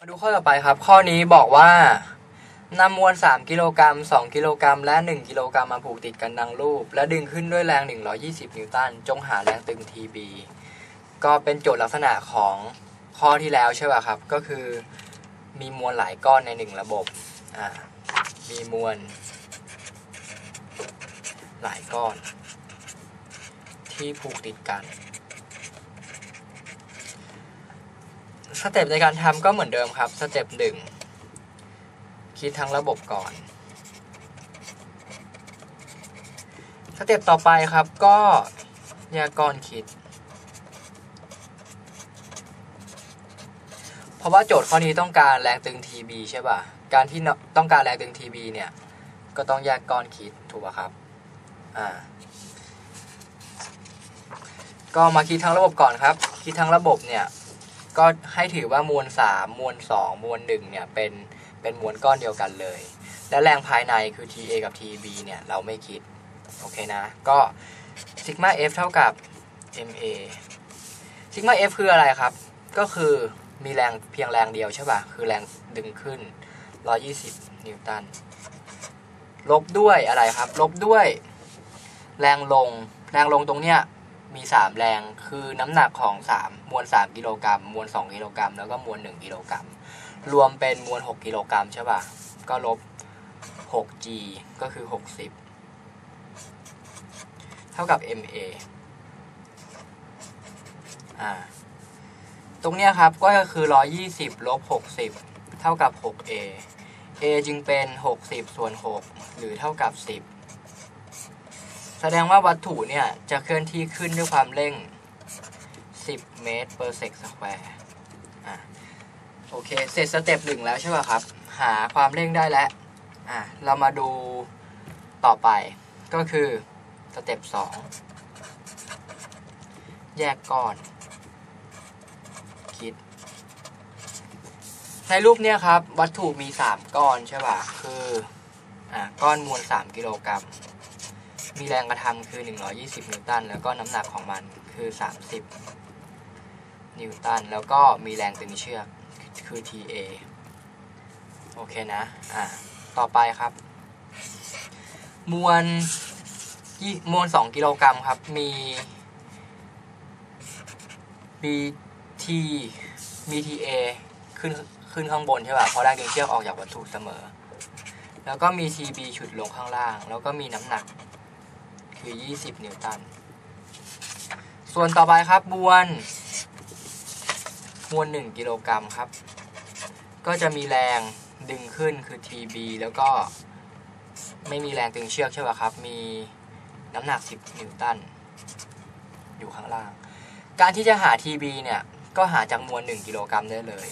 มาดูข้อต่อไปครับ ข้อนี้บอกว่านำมวล 3 กิโลกรัม 2 กิโลกรัม และ 1 กิโลกรัมมาผูกติดกันดังรูป และดึงขึ้นด้วยแรง 120 นิวตัน จงหาแรงตึง TB ก็เป็นโจทย์ลักษณะของข้อที่แล้วใช่ป่ะครับ ก็คือมีมวลหลายก้อนในหนึ่งระบบ อ่า มีมวล หลายก้อน ที่ผูกติดกัน สเต็ปในการทำก็เหมือนเดิมครับสเต็ปหนึ่งคิดทั้งระบบก่อนสเต็ปต่อไปครับก็แยกก้อนคิด เพราะว่าโจทย์ข้อนี้ต้องการแรงตึง TB ใช่ป่ะ การที่ต้องการแรงตึง TB เนี่ย ก็ต้องแยกก้อนคิดถูกป่ะครับ อ่า ก็มาคิดทั้งระบบก่อนครับ คิดทั้งระบบเนี่ย ก็ให้ถือว่ามวลสามมวลสองมวลหนึ่งเนี่ยเป็นเป็นมวลก้อนเดียวกันเลย และแรงภายในคือ TA กับ TB เนี่ยเราไม่คิด โอเคนะ ก็ซิกมา F เท่ากับ MA ซิกมา F คืออะไรครับ ก็คือมีแรงเพียงแรงเดียวใช่ป่ะ คือแรงดึงขึ้น 120 นิวตัน ลบด้วยอะไรครับ ลบด้วย แรงลง แรงลงตรงเนี้ย มี3แรงคือน้ำหนักของ3มวล3กิโลกรัมมวล2กิโลกรัมแล้วก็มวล1กิโลกรัมรวมเป็นมวล6กิโลกรัมใช่ป่ะ ก็ลบ 6g ก็คือ 60 เท่ากับ ma อ่า ตรงเนี้ยครับก็คือ 120ลบ60 เท่ากับ 6a a จึงเป็น 60 ส่วน 6 หรือเท่ากับ 10 แสดงว่าวัตถุเนี่ย จะเคลื่อนที่ขึ้นด้วยความเร่ง 10 เมตร per sec square อะโอเค เสร็จสเต็ปหนึ่งแล้วใช่ป่ะครับ หาความเร่งได้แล้วอะเรามาดูต่อไปก็คือสเต็ปสองแยกก้อน คิด ในรูปเนี้ยครับ วัตถุมี 3 ก้อนใช่ป่ะ คืออะก้อนมวล 3 กิโลกรัม มีแรงกระทำคือ 120 นิวตัน แล้วก็น้ำหนักของมันคือ 30 นิวตัน แล้วก็มีแรงตึงเชือกคือ TA โอเคนะ อะ ต่อไปครับ มวลมวล 2 กิโลกรัมครับ มี BT มี TA ขึ้นขึ้นข้างบนใช่ป่ะ เพราะแรงดึงเชือกออกจากวัตถุเสมอ แล้วก็มี TB ฉุดลงข้างล่าง แล้วก็มีน้ำหนัก คือ 20 นิวตัน ส่วนต่อไปครับมวลมวล 1 กิโลกรัมครับ ก็จะมีแรงดึงขึ้นคือ TB แล้วก็ไม่มีแรงตึงเชือกใช่ป่ะครับ มีน้ำหนัก 10 นิวตัน อยู่ข้างล่าง การที่จะหา TB เนี่ย ก็หาจากมวล 1 กิโลกรัมได้เลย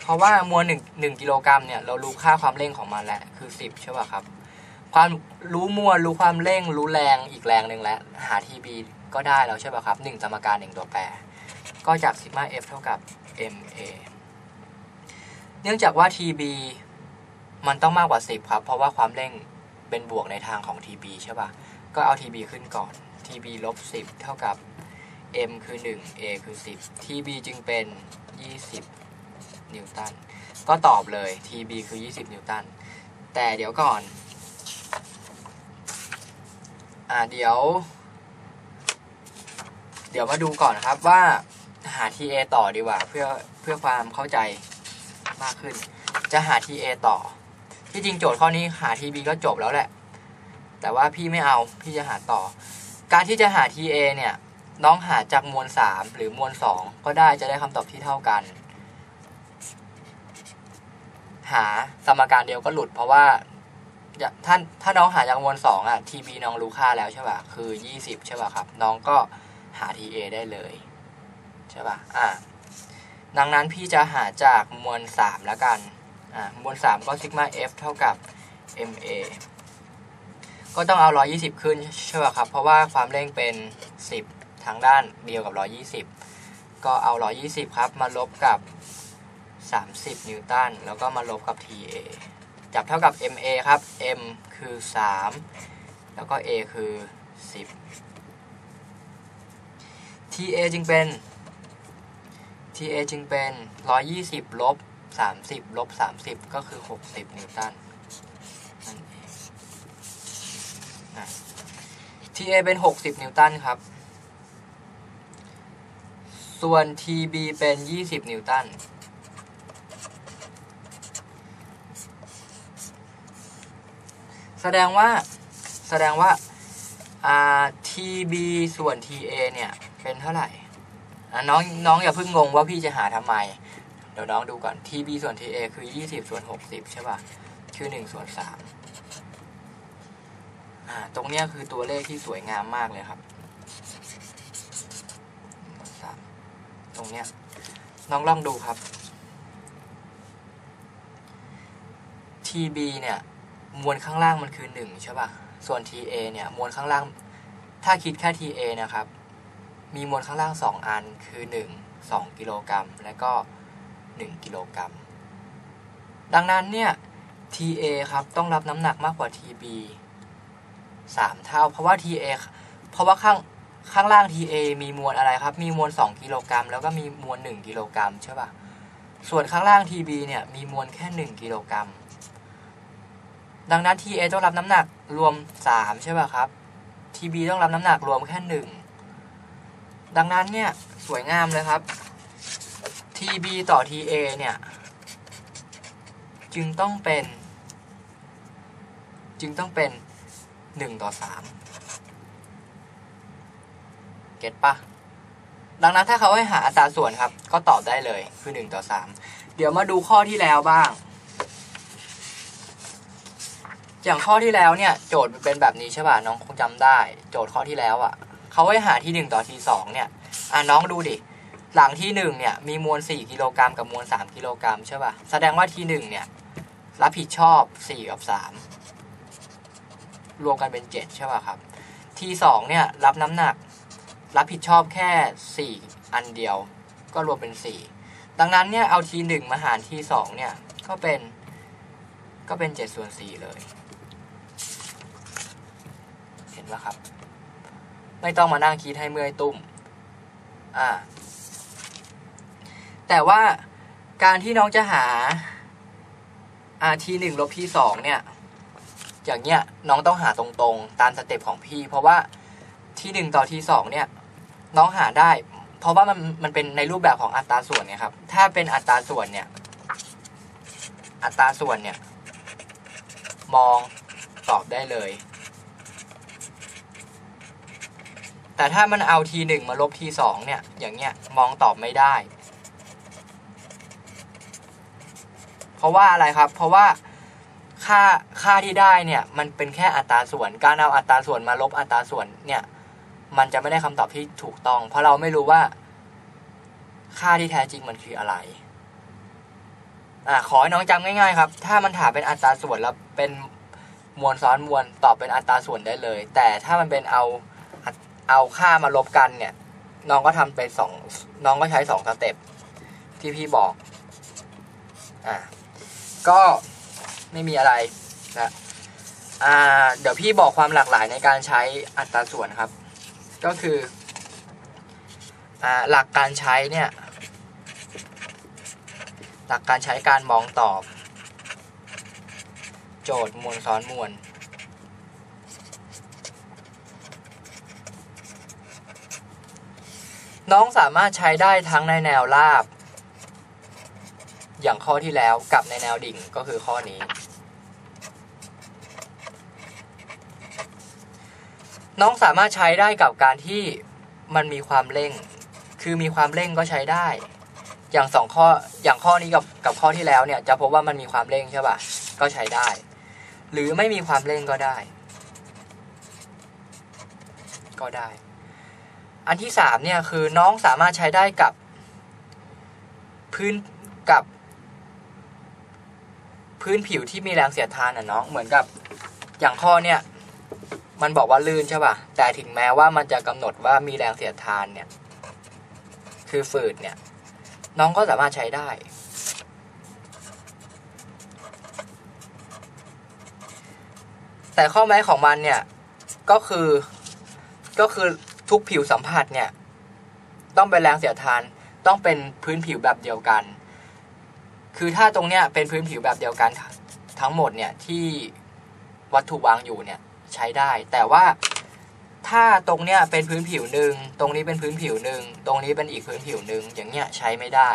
เพ ราะว่ามวล1 1กิโลกรัมเนี่ยเรารู้ค่าความเร่งของมันแล้วคือ10ใช่ป่ะครับ ความรู้มวลรู้ความเร่งรู้แรงอีกแรงหนึ่งแล้ว หา TB ก็ได้แล้วใช่ป่ะครับ1สมการ1ตัวแปร ก็จากซิกมา F เท่ากับ MA เนื่องจากว่า TB มันต้องมากกว่า 10 ครับ เพราะว่าความเร่งเป็นบวกในทางของ TB ใช่ป่ะ ก็เอา TB ขึ้นก่อน TB ลบ 10 เท่ากับ M คือ 1 A คือ 10 TB จึงเป็น 20 นิวตัน ก็ตอบเลย TB คือ 20 นิวตัน แต่เดี๋ยวก่อน อ่าเดี๋ยว เดี๋ยวมาดูก่อนครับว่าหา TA ต่อดีกว่าเพื่อเพื่อความเข้าใจมากขึ้น จะหา TA ต่อ ที่จริงโจทย์ข้อนี้หา TB ก็จบแล้วแหละ แต่ว่าพี่ไม่เอา พี่จะหาต่อ การที่จะหา TA เนี่ยน้องหาจากมวล 3 หรือมวล 2 ก็ได้จะได้คำตอบที่เท่ากัน หาสมการเดียวก็หลุด เพราะว่าถ้านถ้าน้องหาจากมวล2อะ TB น้องรู้ค่าแล้วใช่ป่ะคือ 20 ใช่ป่ะครับ น้องก็หา TA ได้เลยใช่ป่ะอ่าดังนั้นพี่จะหาจากมวล3แล้วกันอ่ามวล3ก็ซิกมา F เท่ากับ MA ก็ต้องเอา 120 ขึ้นใช่ป่ะครับ เพราะว่าความเร่งเป็น 10 ทางด้านเดียวกับ 120 ก็เอา 120 ครับ มาลบกับ 30 นิวตัน แล้วก็มาลบกับ TA จับเท่ากับ MA ครับ M คือ 3 แล้วก็ A คือ 10 TA จึงเป็น TA จึงเป็น 120 ลบ 30 ลบ 30 ก็คือ 60 นิวตันนั่นเองนะ TA เป็น 60 นิวตันครับ ส่วน TB เป็น 20 นิวตัน แสดงว่าแสดงว่า TB ส่วน TA เนี่ยเป็นเท่าไหร่น้องน้องอย่าเพิ่งงงว่าพี่จะหาทำไม เดี๋ยวน้องดูก่อน TB ส่วน TA คือ 20 ส่วน 60 ใช่ป่ะ คือ 1 ส่วน3อ่าตรงเนี้ยคือตัวเลขที่สวยงามมากเลยครับสามตรงเนี้ยน้องลองดูครับ TB เนี่ย มวลข้างล่างมันคือ1ใช่ป่ะ ส่วน TA เนี่ยมวลข้างล่าง ถ้าคิดแค่ TA นะครับ มีมวลข้างล่าง 2 อันคือ 1 2 กิโลกรัม และก็ 1 กิโลกรัม ดังนั้นเนี่ย TA ครับต้องรับน้ำหนักมากกว่า TB สามเท่า เพราะว่า TA เพราะว่าข้างข้างล่าง TA มีมวลอะไรครับ มีมวล 2 กิโลกรัม แล้วก็มีมวล 1 กิโลกรัมใช่ป่ะ ส่วนข้างล่าง TB เนี่ยมีมวลแค่ 1 กิโลกรัม ดังนั้น TA ต้องรับน้ำหนักรวม 3 ใช่ป่ะครับ TB ต้องรับน้ำหนักรวมแค่ 1 ดังนั้นเนี่ย สวยงามเลยครับ TB ต่อ TA เนี่ย จึงต้องเป็น จึงต้องเป็น 1 ต่อ 3 เก็ตปะดังนั้นถ้าเขาให้หาอัตราส่วนครับ ก็ตอบได้เลยคือ 1 ต่อ 3 เดี๋ยวมาดูข้อที่แล้วบ้าง อย่างข้อที่แล้วเนี่ย โจทย์มันเป็นแบบนี้ใช่ป่ะน้องคงจำได้ โจทย์ข้อที่แล้วอะ่ะเขาให้หาที่1ต่อที่2เนี่ยอะน้องดูดิหลังที่1เนี่ยมีมวล 4 กิโลกรัมกับมวล 3 กิโลกรัมใช่ป่ะแสดงว่าที่1เนี่ยรับผิดชอบ 4 กับ 3 รวมกันเป็น 7 ใช่ป่ะครับที2เนี่ยรับน้ำหนัก รับผิดชอบแค่ 4 อันเดียว ก็รวมเป็น 4 ดังนั้นเนี่ยเอาที1มาหารที2เนี่ยก็เป็นก็เป็น7ส่วน4เลย เห็นไมครับ ไม่ต้องมานั่งคิดให้เมื่อยตุ้ม อ่า แต่ว่าการที่น้องจะหาอ่าทีหนึ่งลบทีสองเนี่ย อย่างเงี้ยน้องต้องหาตรงๆ ตามสเต็ปของพี่ เพราะว่าทีหนึ่งต่อทีสองเนี่ย น้องหาได้ เพราะว่ามันมันเป็นในรูปแบบของอัตราส่วนเนี่ยครับ ถ้าเป็นอัตราส่วนเนี่ย อัตราส่วนเนี่ย มองตอบได้เลย แต่ถ้ามันเอาทีหนึ่งมาลบทีสองเนี่ย อย่างเงี้ยมองตอบไม่ได้ เพราะว่าอะไรครับ เพราะว่าค่าค่าที่ได้เนี่ยมันเป็นแค่อัตราส่วน การเอาอัตราส่วนมาลบอัตราส่วนเนี่ยมันจะไม่ได้คำตอบที่ถูกต้อง เพราะเราไม่รู้ว่า ค่าที่แท้จริงมันคืออะไรอ่าขอให้น้องจำง่ายๆครับ ถ้ามันถามเป็นอัตราส่วนแล้วเป็นมวลซ้อนมวลตอบเป็นอัตราส่วนได้เลย แต่ถ้ามันเป็นเอา เอาค่ามาลบกันเนี่ย น้องก็ทำไปสองน้องก็ใช้สองสเต็ปที่พี่บอก อ่า ก็ไม่มีอะไรนะอ่า เดี๋ยวพี่บอกความหลากหลายในการใช้อัตราส่วนครับ ก็คือ อ่า หลักการใช้เนี่ย หลักการใช้การมองตอบ โจทย์มวลซ้อนมวล น้องสามารถใช้ได้ทั้งในแนวราบ อย่างข้อที่แล้วกับในแนวดิ่งก็คือข้อนี้ น้องสามารถใช้ได้กับการที่มันมีความเร่ง คือมีความเร่งก็ใช้ได้ อย่างสองข้อ อย่างข้อนี้กับกับข้อที่แล้วเนี่ยจะพบว่ามันมีความเร่งใช่ป่ะ ก็ใช้ได้ หรือไม่มีความเร่งก็ได้ ก็ได้ อันที่สามเนี่ยคือน้องสามารถใช้ได้กับพื้นกับพื้นผิวที่มีแรงเสียดทานอะน้องเหมือนกับอย่างข้อเนี่ย มันบอกว่าลื่นใช่ป่ะแต่ถึงแม้ว่ามันจะกำหนดว่ามีแรงเสียดทานเนี่ย คือฝืดเนี่ย น้องก็สามารถใช้ได้ แต่ข้อแม้ของมันเนี่ยก็คือก็คือ ทุกผิวสัมผัสเนี่ย ต้องเป็นแรงเสียดทาน ต้องเป็นพื้นผิวแบบเดียวกัน คือถ้าตรงเนี้ยเป็นพื้นผิวแบบเดียวกัน ทั้งหมดเนี่ยที่วัตถุวางอยู่เนี่ยใช้ได้ แต่ว่าถ้าตรงเนี้ยเป็นพื้นผิวหนึ่งตรงนี้เป็นพื้นผิวหนึ่งตรงนี้เป็นอีกพื้นผิวหนึ่งอย่างเงี้ยใช้ไม่ได้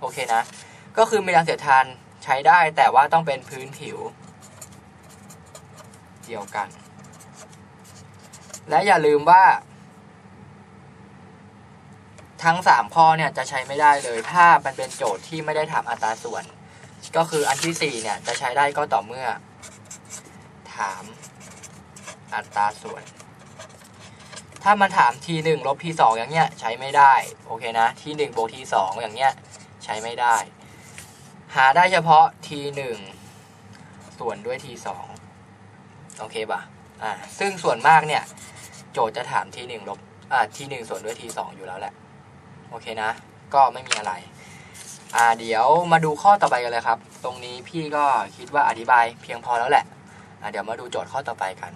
โอเคนะ ก็คือมีแรงเสียดทานใช้ได้แต่ว่าต้องเป็นพื้นผิวเดียวกัน และอย่าลืมว่า ทั้ง 3 ข้อเนี่ยจะใช้ไม่ได้เลยถ้ามันเป็นโจทย์ที่ไม่ได้ถามอัตราส่วน ก็คืออันที่4เนี่ยจะใช้ได้ก็ต่อเมื่อ ถามอัตราส่วน ถ้ามันถามทีหนึ่งลบทีสองอย่างเงี้ยใช้ไม่ได้โอเคนะทีหนึ่งบวกทีสองอย่างเงี้ยใช้ไม่ได้ หาได้เฉพาะทีหนึ่งส่วนด้วยทีสองโอเคป่ะอ่าซึ่งส่วนมากเนี่ยโจทย์จะถามทีหนึ่งลบอ่าทีหนึ่งส่วนด้วยทีสองอยู่แล้วแหละ โอเคนะ ก็ไม่มีอะไร อ่าเดี๋ยวมาดูข้อต่อไปกันเลยครับ ตรงนี้พี่ก็คิดว่าอธิบายเพียงพอแล้วแหละอ่าเดี๋ยวมาดูโจทย์ข้อต่อไปกัน